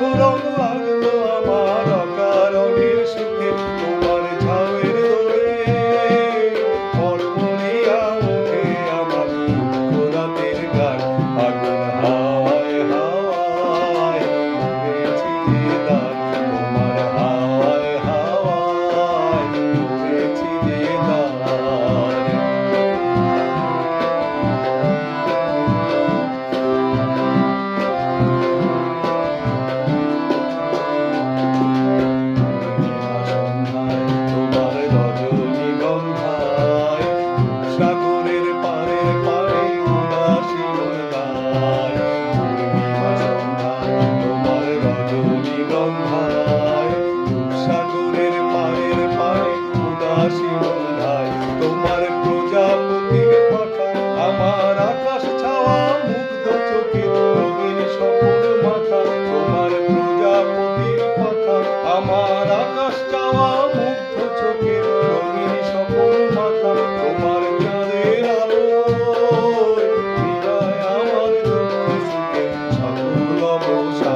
রং লাগল আমার অকারণের সুখে তোমার ঝাউয়ের দোলে কর্মনিয়া মুখে আমার দুঃখ রাতের গান, আগুন হাওয়ায় হাওয়ায় উড়েছি দাঁড় goes